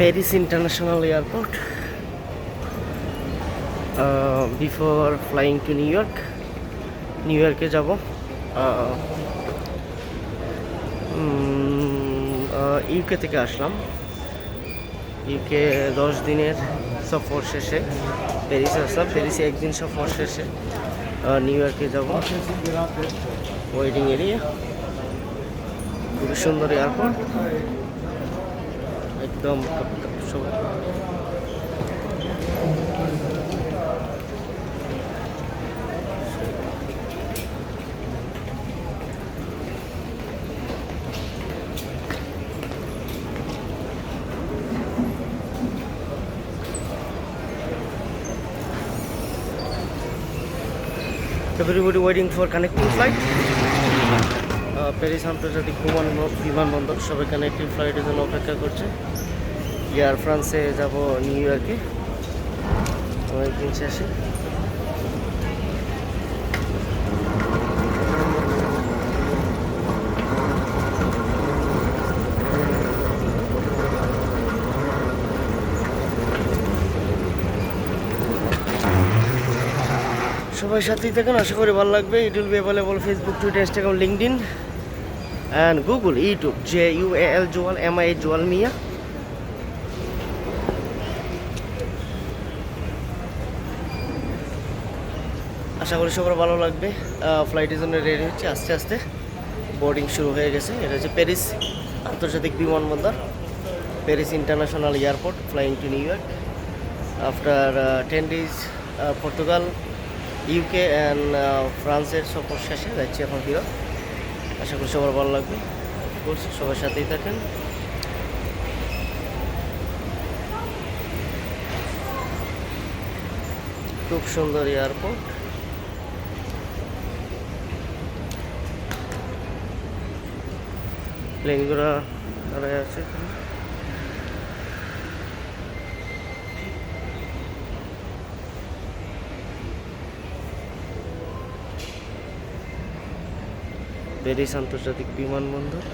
Paris international airport before flying to New York New ইয়র্কে যাব। UK থেকে আসলাম। UK দশ দিনের সফর শেষে প্যারিসে আসলাম। প্যারিসে একদিন সফর শেষে নিউ ইয়র্কে যাব। ওয়েডিং এরিয়া খুবই সুন্দর এয়ারপোর্ট একদম Everybody waiting for connecting flight. Ah, Paris আন্তর্জাতিক বিমানবন্দর সবাই কানেক্টিং ফ্লাইটের জন্য অপেক্ষা করছে এয়ার ফ্রান্সে যাব নিউ ইয়র্কে অনেকদিন শেষে। সবাই সাথেই থাকেন, আশা করি ভালো লাগবে। Will be available Facebook Twitter Instagram LinkedIn and Google YouTube J U L Joyal M I Joyal Mia আশা করি সবার ভালো লাগবে। ফ্লাইটের জন্য রেডি হচ্ছে। আস্তে আস্তে বোর্ডিং শুরু হয়ে গেছে। এটা হচ্ছে প্যারিস আন্তর্জাতিক বিমানবন্দর। Paris international airport flying to New York after ten days Portugal UK and ফ্রান্সের সফর শেষে যাচ্ছি এখন ফিরত আশা করি সবার ভালো লাগবে। বলছি সবার সাথেই থাকেন। খুব সুন্দর এয়ারপোর্ট প্লেনগুলো দাঁড়ায় আছে। প্যারিস আন্তর্জাতিক বিমানবন্দর